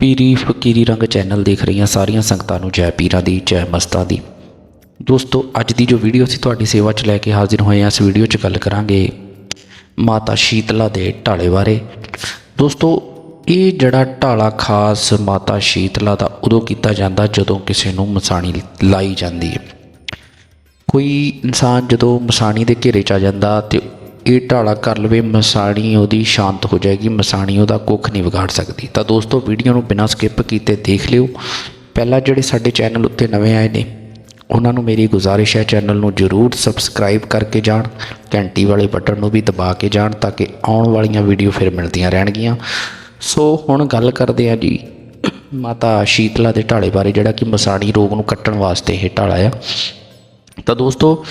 ਪੀਰੀ ਫਕੀਰੀ ਰੰਗ ਚੈਨਲ ਦੇਖ ਰਹੀਆਂ ਸਾਰੀਆਂ ਸੰਗਤਾਂ ਨੂੰ ਜੈ ਪੀਰਾਂ ਦੀ, ਜੈ ਮਸਤਾਂ ਦੀ। ਦੋਸਤੋ, ਅੱਜ ਦੀ ਜੋ ਵੀਡੀਓ ਅਸੀਂ ਤੁਹਾਡੀ ਸੇਵਾ 'ਚ ਲੈ ਕੇ ਹਾਜ਼ਰ ਹੋਏ ਹਾਂ, ਇਸ ਵੀਡੀਓ 'ਚ ਗੱਲ ਕਰਾਂਗੇ ਮਾਤਾ ਸ਼ੀਤਲਾ ਦੇ ਢਾਲੇ ਬਾਰੇ। ਦੋਸਤੋ, ਇਹ ਜਿਹੜਾ ਢਾਲਾ ਖਾਸ ਮਾਤਾ ਸ਼ੀਤਲਾ ਦਾ ਉਦੋਂ ਕੀਤਾ ਜਾਂਦਾ ਜਦੋਂ ਕਿਸੇ ਨੂੰ ਮਸਾਣੀ ਲਾਈ ਜਾਂਦੀ ਹੈ। ਕੋਈ ਇਨਸਾਨ ਜਦੋਂ ਮਸਾਣੀ ਦੇ ਘੇਰੇ 'ਚ ਆ ਜਾਂਦਾ ਤੇ ਇਹ ਢਾਲਾ ਕਰ ਲਵੇ, ਮਸਾਣੀ ਉਹਦੀ ਸ਼ਾਂਤ ਹੋ ਜਾਏਗੀ, ਮਸਾਣੀ ਉਹਦਾ ਕੁੱਖ ਨਹੀਂ ਵਿਗਾੜ ਸਕਦੀ। ਤਾਂ ਦੋਸਤੋ ਵੀਡੀਓ ਨੂੰ ਬਿਨਾਂ ਸਕਿਪ ਕੀਤੇ ਦੇਖ ਲਿਓ। ਪਹਿਲਾਂ ਜਿਹੜੇ ਸਾਡੇ ਚੈਨਲ ਉੱਤੇ ਨਵੇਂ ਆਏ ਨੇ, ਉਹਨਾਂ ਨੂੰ ਮੇਰੀ ਗੁਜ਼ਾਰਿਸ਼ ਹੈ ਚੈਨਲ ਨੂੰ ਜਰੂਰ ਸਬਸਕ੍ਰਾਈਬ ਕਰਕੇ ਜਾਣ, ਘੰਟੀ ਵਾਲੇ ਬਟਨ ਨੂੰ ਵੀ ਦਬਾ ਕੇ ਜਾਣ, ਤਾਂ ਕਿ ਆਉਣ ਵਾਲੀਆਂ ਵੀਡੀਓ ਫਿਰ ਮਿਲਦੀਆਂ ਰਹਿਣਗੀਆਂ। ਸੋ, ਹੁਣ ਗੱਲ ਕਰਦੇ ਹਾਂ ਜੀ, ਮਾਤਾ ਸ਼ੀਤਲਾ ਦੇ ਢਾਲੇ ਬਾਰੇ, ਜਿਹੜਾ ਕਿ ਮਸਾਣੀ ਰੋਗ ਨੂੰ ਕੱਟਣ ਵਾਸਤੇ ਇਹ ਢਾਲਾ ਆ। ਤਾਂ ਦੋਸਤੋ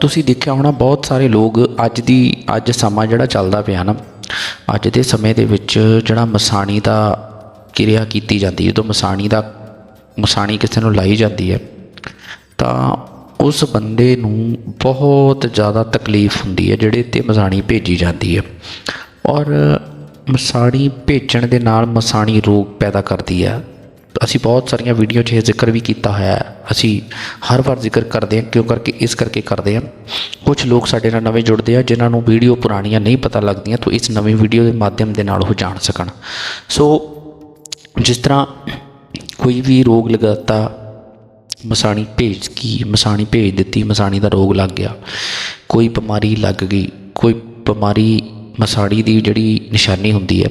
ਤੁਸੀਂ ਦੇਖਿਆ ਹੋਣਾ ਬਹੁਤ ਸਾਰੇ ਲੋਕ ਅੱਜ ਦੀ, ਅੱਜ ਸਮਾਂ ਜਿਹੜਾ ਚੱਲਦਾ ਪਿਆ ਨਾ, ਅੱਜ ਦੇ ਸਮੇਂ ਦੇ ਵਿੱਚ ਜਿਹੜਾ ਮਸਾਣੀ ਦਾ ਕਿਰਿਆ ਕੀਤੀ ਜਾਂਦੀ ਜਦੋਂ ਮਸਾਣੀ ਦਾ, ਮਸਾਣੀ ਕਿਸੇ ਨੂੰ ਲਾਈ ਜਾਂਦੀ ਹੈ, ਤਾਂ ਉਸ ਬੰਦੇ ਨੂੰ ਬਹੁਤ ਜ਼ਿਆਦਾ ਤਕਲੀਫ ਹੁੰਦੀ ਹੈ, ਜਿਹੜੇ ਤੇ ਮਸਾਣੀ ਭੇਜੀ ਜਾਂਦੀ ਹੈ। ਔਰ ਮਸਾਣੀ ਭੇਜਣ ਦੇ ਨਾਲ ਮਸਾਣੀ ਰੋਗ ਪੈਦਾ ਕਰਦੀ ਹੈ। ਅਸੀਂ ਬਹੁਤ ਸਾਰੀਆਂ ਵੀਡੀਓ 'ਚ ਇਹ ਜ਼ਿਕਰ ਵੀ ਕੀਤਾ ਹੋਇਆ ਹੈ। ਅਸੀਂ ਹਰ ਵਾਰ ਜ਼ਿਕਰ ਕਰਦੇ ਹਾਂ, ਕਿਉਂ ਕਰਕੇ, ਇਸ ਕਰਕੇ ਕਰਦੇ ਹਾਂ। ਕੁਝ ਲੋਕ ਸਾਡੇ ਨਾਲ ਨਵੇਂ ਜੁੜਦੇ ਆ, ਜਿਨ੍ਹਾਂ ਨੂੰ ਵੀਡੀਓ ਪੁਰਾਣੀਆਂ ਨਹੀਂ ਪਤਾ ਲੱਗਦੀਆਂ, ਤਾਂ ਇਸ ਨਵੀਂ ਵੀਡੀਓ ਦੇ ਮਾਧਿਅਮ ਦੇ ਨਾਲ ਉਹ ਜਾਣ ਸਕਣ। ਸੋ, ਜਿਸ ਤਰ੍ਹਾਂ ਕੋਈ ਵੀ ਰੋਗ ਲਗਾਤਾ, ਮਸਾਣੀ ਭੇਜ ਕੀ, ਮਸਾਣੀ ਭੇਜ ਦਿੱਤੀ, ਮਸਾਣੀ ਦਾ ਰੋਗ ਲੱਗ ਗਿਆ, ਕੋਈ ਬਿਮਾਰੀ ਲੱਗ ਗਈ, ਕੋਈ ਬਿਮਾਰੀ ਮਸਾੜੀ ਦੀ ਜਿਹੜੀ ਨਿਸ਼ਾਨੀ ਹੁੰਦੀ ਹੈ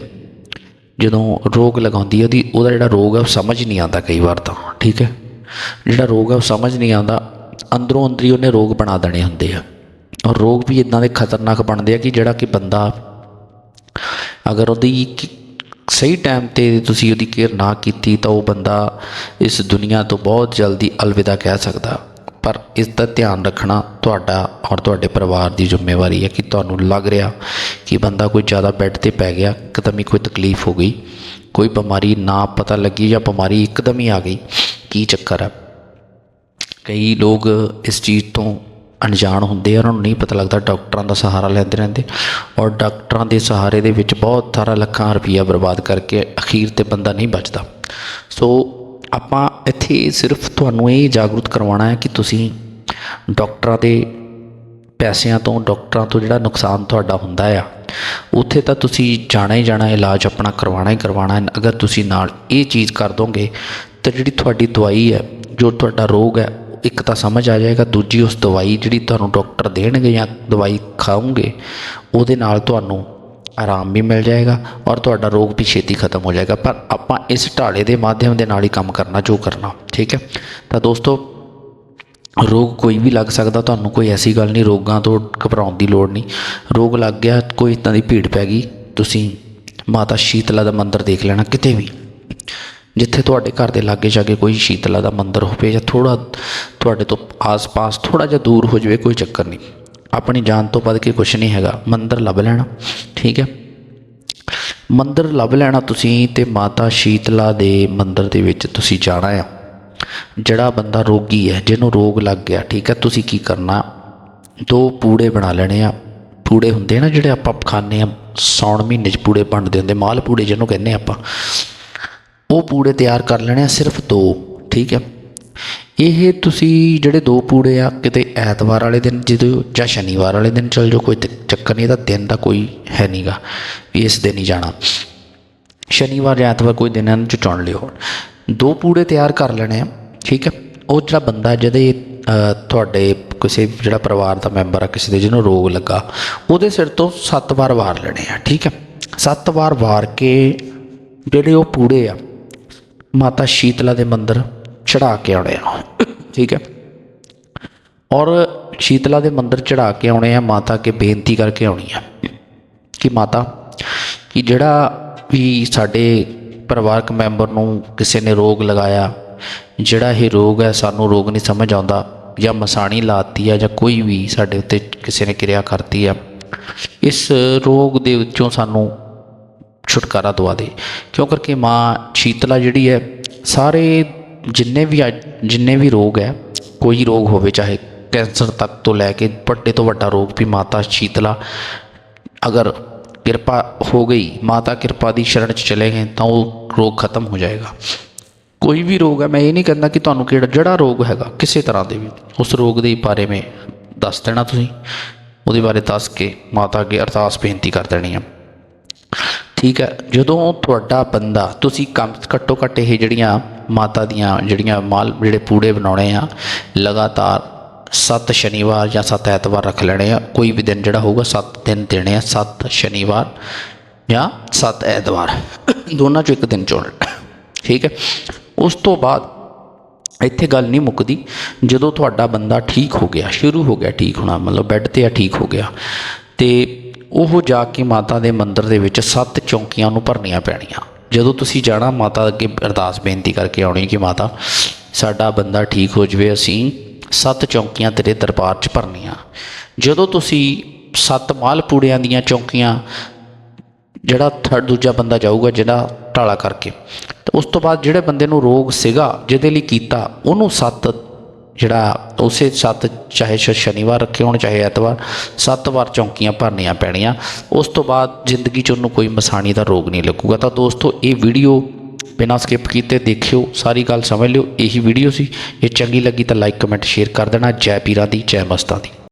ਜਦੋਂ ਰੋਗ ਲਗਾਉਂਦੀ ਹੈ, ਉਹਦੀ, ਉਹਦਾ ਜਿਹੜਾ ਰੋਗ ਹੈ, ਉਹ ਸਮਝ ਨਹੀਂ ਆਉਂਦਾ ਕਈ ਵਾਰ ਤਾਂ, ਠੀਕ ਹੈ? ਜਿਹੜਾ ਰੋਗ ਹੈ, ਉਹ ਸਮਝ ਨਹੀਂ ਆਉਂਦਾ, ਅੰਦਰੋਂ ਅੰਦਰੀ ਉਹਨੇ ਰੋਗ ਬਣਾ ਦੇਣੇ ਹੁੰਦੇ ਆ। ਔਰ ਰੋਗ ਵੀ ਇਦਾਂ ਦੇ ਖਤਰਨਾਕ ਬਣਦੇ ਆ ਕਿ ਜਿਹੜਾ ਕਿ ਬੰਦਾ, ਅਗਰ ਉਹਦੀ ਸਹੀ ਟਾਈਮ ਤੇ ਤੁਸੀਂ ਉਹਦੀ ਕੇਅਰ ਨਾ ਕੀਤੀ, ਤਾਂ ਉਹ ਬੰਦਾ ਇਸ ਦੁਨੀਆ ਤੋਂ ਬਹੁਤ ਜਲਦੀ ਅਲਵਿਦਾ ਕਹਿ ਸਕਦਾ। ਪਰ ਇਸ ਦਾ ਧਿਆਨ ਰੱਖਣਾ ਤੁਹਾਡਾ ਔਰ ਤੁਹਾਡੇ ਪਰਿਵਾਰ ਦੀ ਜ਼ਿੰਮੇਵਾਰੀ ਹੈ ਕਿ ਤੁਹਾਨੂੰ ਲੱਗ ਰਿਹਾ ਕਿ ਬੰਦਾ ਕੋਈ ਜ਼ਿਆਦਾ ਬੈੱਡ ਤੇ ਪੈ ਗਿਆ, ਇੱਕਦਮ ਹੀ ਕੋਈ ਤਕਲੀਫ ਹੋ ਗਈ, ਕੋਈ ਬਿਮਾਰੀ ਨਾ ਪਤਾ ਲੱਗੀ ਜਾਂ ਬਿਮਾਰੀ ਇੱਕਦਮ ਹੀ ਆ ਗਈ, ਕੀ ਚੱਕਰ ਹੈ ਕਈ ਲੋਕ ਇਸ ਚੀਜ਼ ਤੋਂ ਅਣਜਾਣ ਹੁੰਦੇ ਆ, ਉਹਨਾਂ ਨੂੰ ਨਹੀਂ ਪਤਾ ਲੱਗਦਾ ਡਾਕਟਰਾਂ ਦਾ ਸਹਾਰਾ ਲੈਂਦੇ ਰਹਿੰਦੇ। ਔਰ ਡਾਕਟਰਾਂ ਦੇ ਸਹਾਰੇ ਦੇ ਵਿੱਚ ਬਹੁਤ ਸਾਰਾ ਲੱਖਾਂ ਰੁਪਈਆ ਬਰਬਾਦ ਕਰਕੇ ਅਖੀਰ ਤੇ ਬੰਦਾ ਨਹੀਂ ਬਚਦਾ। ਸੋ ਆਪਾਂ ਇੱਥੇ ਸਿਰਫ ਤੁਹਾਨੂੰ ਇਹ ਜਾਗਰੂਕ ਕਰਵਾਉਣਾ ਹੈ ਕਿ ਤੁਸੀਂ ਡਾਕਟਰਾਂ ਦੇ ਪੈਸਿਆਂ ਤੋਂ, ਡਾਕਟਰਾਂ ਤੋਂ ਜਿਹੜਾ ਨੁਕਸਾਨ ਤੁਹਾਡਾ ਹੁੰਦਾ ਆ, ਉੱਥੇ ਤਾਂ ਤੁਸੀਂ ਜਾਣਾ ਹੀ ਜਾਣਾ, ਇਲਾਜ ਆਪਣਾ ਕਰਵਾਉਣਾ ਹੀ ਕਰਵਾਉਣਾ ਅਗਰ ਤੁਸੀਂ ਨਾਲ ਇਹ ਚੀਜ਼ ਕਰ ਦੋਗੇ, ਤਾਂ ਜਿਹੜੀ ਤੁਹਾਡੀ ਦਵਾਈ ਹੈ, ਜੋ ਤੁਹਾਡਾ ਰੋਗ ਹੈ, ਇੱਕ ਤਾਂ ਸਮਝ ਆ ਜਾਏਗਾ, ਦੂਜੀ ਉਸ ਦਵਾਈ ਜਿਹੜੀ ਤੁਹਾਨੂੰ ਡਾਕਟਰ ਦੇਣਗੇ ਜਾਂ ਦਵਾਈ ਖਾਓਗੇ, ਉਹਦੇ ਨਾਲ ਤੁਹਾਨੂੰ ਆਰਾਮ ਵੀ ਮਿਲ ਜਾਏਗਾ ਔਰ ਤੁਹਾਡਾ ਰੋਗ ਵੀ ਛੇਤੀ ਖਤਮ ਹੋ ਜਾਏਗਾ। ਪਰ ਆਪਾਂ ਇਸ ਢਾਲੇ ਦੇ ਮਾਧਿਅਮ ਦੇ ਨਾਲ ਹੀ ਕੰਮ ਕਰਨਾ, ਜੋ ਕਰਨਾ, ਠੀਕ ਹੈ? ਤਾਂ ਦੋਸਤੋ, ਰੋਗ ਕੋਈ ਵੀ ਲੱਗ ਸਕਦਾ, ਤੁਹਾਨੂੰ ਕੋਈ ਐਸੀ ਗੱਲ ਨਹੀਂ, ਰੋਗਾਂ ਤੋਂ ਘਬਰਾਉਣ ਦੀ ਲੋੜ ਨਹੀਂ। ਰੋਗ ਲੱਗ ਗਿਆ, ਕੋਈ ਇਦਾਂ ਦੀ ਭੀੜ ਪੈ ਗਈ, ਤੁਸੀਂ ਮਾਤਾ ਸ਼ੀਤਲਾ ਦਾ ਮੰਦਿਰ ਦੇਖ ਲੈਣਾ ਕਿਤੇ ਵੀ। ਜਿੱਥੇ ਤੁਹਾਡੇ ਘਰ ਦੇ ਲਾਗੇ ਜਾ ਕੇ ਕੋਈ ਸ਼ੀਤਲਾ ਦਾ ਮੰਦਿਰ ਹੋਵੇ ਜਾਂ ਥੋੜਾ ਤੁਹਾਡੇ ਤੋਂ ਆਸ-ਪਾਸ ਥੋੜਾ ਜਿਹਾ ਦੂਰ ਹੋ ਜਾਵੇ, ਕੋਈ ਚੱਕਰ ਨਹੀਂ। ਆਪਣੀ ਜਾਨ ਤੋਂ ਵੱਧ ਕੇ ਕੁਝ ਨਹੀਂ ਹੈਗਾ। ਮੰਦਰ ਲੱਭ ਲੈਣਾ, ਠੀਕ ਹੈ? ਮੰਦਰ ਲੱਭ ਲੈਣਾ ਤੁਸੀਂ ਤੇ ਮਾਤਾ ਸ਼ੀਤਲਾ ਦੇ ਮੰਦਰ ਦੇ ਵਿੱਚ ਤੁਸੀਂ ਜਾਣਾ ਆ। ਜਿਹੜਾ ਬੰਦਾ ਰੋਗੀ ਹੈ, ਜਿਹਨੂੰ ਰੋਗ ਲੱਗ ਗਿਆ, ਠੀਕ ਹੈ? ਤੁਸੀਂ ਕੀ ਕਰਨਾ? ਦੋ ਪੂੜੇ ਬਣਾ ਲੈਣੇ ਆ। ਪੂੜੇ ਹੁੰਦੇ ਨਾ ਜਿਹੜੇ ਆਪਾਂ ਖਾਂਦੇ ਆ ਸੌਣ ਮਹੀਨੇ 'ਚ ਪੂੜੇ ਬਣਦੇ ਹੁੰਦੇ, ਮਾਲ ਪੂੜੇ ਜਿਹਨੂੰ ਕਹਿੰਦੇ ਆਪਾਂ। ਉਹ ਪੂੜੇ ਤਿਆਰ ਕਰ ਲੈਣੇ ਆ ਸਿਰਫ ਦੋ, ਠੀਕ ਹੈ? ਇਹ ਤੁਸੀਂ ਜਿਹੜੇ ਦੋ ਪੂੜੇ ਆ, ਕਿਤੇ ਐਤਵਾਰ ਵਾਲੇ ਦਿਨ ਜਦੋਂ ਜਾਂ ਸ਼ਨੀਵਾਰ ਵਾਲੇ ਦਿਨ ਚਲ ਜਾਓ, ਕੋਈ ਚੱਕਰ ਨਹੀਂ, ਇਹਦਾ ਦਿਨ ਦਾ ਕੋਈ ਹੈ ਨਹੀਂਗਾ ਵੀ ਇਸ ਦਿਨ ਹੀ ਜਾਣਾ। ਸ਼ਨੀਵਾਰ ਜਾਂ ਐਤਵਾਰ ਕੋਈ ਦਿਨਾਂ ਚ ਚੁਣ ਲਿਓ ਦੋ ਪੂੜੇ ਤਿਆਰ ਕਰ ਲੈਣੇ ਆ, ਠੀਕ ਹੈ? ਉਹ ਜਿਹੜਾ ਬੰਦਾ ਜਿਹਦੇ ਤੁਹਾਡੇ ਕਿਸੇ ਜਿਹੜਾ ਪਰਿਵਾਰ ਦਾ ਮੈਂਬਰ ਆ, ਕਿਸੇ ਦੇ ਜਿਹਨੂੰ ਰੋਗ ਲੱਗਾ, ਉਹਦੇ ਸਿਰ ਤੋਂ ਸੱਤ ਵਾਰ ਵਾਰ ਲੈਣੇ ਆ, ਠੀਕ ਹੈ? ਸੱਤ ਵਾਰ ਵਾਰ ਕੇ ਜਿਹੜੇ ਉਹ ਪੂੜੇ ਆ, ਮਾਤਾ ਸ਼ੀਤਲਾ ਦੇ ਮੰਦਿਰ ਚੜਾ ਕੇ ਆਉਣੇ ਆ। ਠੀਕ ਹੈ। ਔਰ ਸ਼ੀਤਲਾ ਦੇ ਮੰਦਿਰ ਚੜਾ ਕੇ ਆਉਣੇ ਆ, ਮਾਤਾ ਕੇ ਬੇਨਤੀ ਕਰਕੇ ਆਉਣੀ ਆ ਕਿ ਮਾਤਾ, ਕਿ ਜਿਹੜਾ ਵੀ ਸਾਡੇ ਪਰਿਵਾਰਕ ਮੈਂਬਰ ਨੂੰ ਕਿਸੇ ਨੇ ਰੋਗ ਲਗਾਇਆ, ਜਿਹੜਾ ਇਹ ਰੋਗ ਹੈ ਸਾਨੂੰ ਰੋਗ ਨਹੀਂ ਸਮਝ ਆਉਂਦਾ, ਜਾਂ ਮਸਾਣੀ ਲਾਤੀ ਆ, ਜਾਂ ਕੋਈ ਵੀ ਸਾਡੇ ਉੱਤੇ ਕਿਸੇ ਨੇ ਕਿਰਿਆ ਕਰਤੀ ਆ, ਇਸ ਰੋਗ ਦੇ ਵਿੱਚੋਂ ਸਾਨੂੰ ਛੁਟਕਾਰਾ ਦਵਾ ਦੇ। ਕਿਉਂ ਕਰਕੇ ਮਾਂ ਸ਼ੀਤਲਾ ਜਿਹੜੀ ਹੈ, ਸਾਰੇ ਜਿੰਨੇ ਵੀ ਅੱਜ- ਜਿੰਨੇ ਵੀ ਰੋਗ ਹੈ, ਕੋਈ ਰੋਗ ਹੋਵੇ, ਚਾਹੇ ਕੈਂਸਰ ਤੱਕ ਤੋਂ ਲੈ ਕੇ ਵੱਡੇ ਤੋਂ ਵੱਡਾ ਰੋਗ ਵੀ ਮਾਤਾ ਸ਼ੀਤਲਾ, ਅਗਰ ਕਿਰਪਾ ਹੋ ਗਈ, ਮਾਤਾ ਕਿਰਪਾ ਦੀ ਸ਼ਰਨ ਚ ਚਲੇ ਗਏ, ਤਾਂ ਉਹ ਰੋਗ ਖਤਮ ਹੋ ਜਾਏਗਾ। ਕੋਈ ਵੀ ਰੋਗ ਹੈ, ਮੈਂ ਇਹ ਨਹੀਂ ਕਹਿੰਦਾ ਕਿ ਤੁਹਾਨੂੰ ਕਿਹੜਾ, ਜਿਹੜਾ ਰੋਗ ਹੈਗਾ, ਕਿਸੇ ਤਰ੍ਹਾਂ ਦੇ ਵੀ, ਉਸ ਰੋਗ ਦੇ ਬਾਰੇ ਮੈਂ ਦੱਸ ਦੇਣਾ ਤੁਸੀਂ। ਉਹਦੇ ਬਾਰੇ ਦੱਸ ਕੇ ਮਾਤਾ ਅੱਗੇ ਅਰਦਾਸ ਬੇਨਤੀ ਕਰ ਦੇਣੀ ਆ ਠੀਕ ਹੈ, ਜਦੋਂ ਤੁਹਾਡਾ ਬੰਦਾ, ਤੁਸੀਂ ਕੰਮ ਘੱਟੋ ਘੱਟ ਇਹ ਜਿਹੜੀਆਂ ਮਾਤਾ ਦੀਆਂ ਜਿਹੜੀਆਂ ਮਾਲ, ਜਿਹੜੇ ਪੂੜੇ ਬਣਾਉਣੇ ਆ, ਲਗਾਤਾਰ ਸੱਤ ਸ਼ਨੀਵਾਰ ਜਾਂ ਸੱਤ ਐਤਵਾਰ ਰੱਖ ਲੈਣੇ ਆ, ਕੋਈ ਵੀ ਦਿਨ ਜਿਹੜਾ ਹੋਊਗਾ ਸੱਤ ਦਿਨ ਦੇਣੇ ਆ, ਸੱਤ ਸ਼ਨੀਵਾਰ ਜਾਂ ਸੱਤ ਐਤਵਾਰ, ਦੋਨਾਂ ਚੋਂ ਇੱਕ ਦਿਨ ਚੁਣਨਾ ਠੀਕ ਹੈ। ਉਸ ਤੋਂ ਬਾਅਦ ਇੱਥੇ ਗੱਲ ਨਹੀਂ ਮੁੱਕਦੀ, ਜਦੋਂ ਤੁਹਾਡਾ ਬੰਦਾ ਠੀਕ ਹੋ ਗਿਆ, ਸ਼ੁਰੂ ਹੋ ਗਿਆ ਠੀਕ ਹੋਣਾ, ਮਤਲਬ ਬੈੱਡ ਤੇ ਆ ਠੀਕ ਹੋ ਗਿਆ, ਤੇ ਉਹ ਜਾ ਕੇ ਮਾਤਾ ਦੇ ਮੰਦਿਰ ਦੇ ਵਿੱਚ ਸੱਤ ਚੌਂਕੀਆਂ ਨੂੰ ਭਰਨੀਆਂ ਪੈਣੀਆਂ। ਜਦੋਂ ਤੁਸੀਂ ਜਾਣਾ, ਮਾਤਾ ਅੱਗੇ ਅਰਦਾਸ ਬੇਨਤੀ ਕਰਕੇ ਆਉਣੀ ਕਿ ਮਾਤਾ, ਸਾਡਾ ਬੰਦਾ ਠੀਕ ਹੋ ਜਵੇ, ਅਸੀਂ ਸੱਤ ਚੌਂਕੀਆਂ ਤੇਰੇ ਦਰਬਾਰ 'ਚ ਭਰਨੀਆਂ। ਜਦੋਂ ਤੁਸੀਂ ਸੱਤ ਮਾਲ ਪੂੜਿਆਂ ਦੀਆਂ ਚੌਂਕੀਆਂ, ਜਿਹੜਾ ਥਰਡ ਦੂਜਾ ਬੰਦਾ ਜਾਊਗਾ, ਜਿਹੜਾ ਢਾਲਾ ਕਰਕੇ, ਤੇ ਉਸ ਤੋਂ ਬਾਅਦ ਜਿਹੜੇ ਬੰਦੇ ਨੂੰ ਰੋਗ ਸੀਗਾ, ਜਿਹਦੇ ਲਈ ਕੀਤਾ, ਉਹਨੂੰ ਸੱਤ ਜਿਹੜਾ ਉਸੇ ਸੱਤ, ਚਾਹੇ ਸ਼- ਸ਼ਨੀਵਾਰ ਰੱਖੇ ਹੋਣ, ਚਾਹੇ ਐਤਵਾਰ, ਸੱਤ ਵਾਰ ਚੌਂਕੀਆਂ ਭਰਨੀਆਂ ਪੈਣੀਆਂ। ਉਸ ਤੋਂ ਬਾਅਦ ਜ਼ਿੰਦਗੀ 'ਚ ਉਹਨੂੰ ਕੋਈ ਮਸਾਣੀ ਦਾ ਰੋਗ ਨਹੀਂ ਲੱਗੂਗਾ। ਤਾਂ ਦੋਸਤੋ, ਇਹ ਵੀਡੀਓ ਬਿਨਾਂ ਸਕਿਪ ਕੀਤੇ ਦੇਖਿਓ, ਸਾਰੀ ਗੱਲ ਸਮਝ ਲਿਓ। ਇਹੀ ਵੀਡੀਓ ਸੀ। ਜੇ ਚੰਗੀ ਲੱਗੀ ਤਾਂ ਲਾਈਕ, ਕਮੈਂਟ, ਸ਼ੇਅਰ ਕਰ ਦੇਣਾ। ਜੈ ਪੀਰਾਂ ਦੀ, ਜੈ ਮਸਤਾਂ ਦੀ।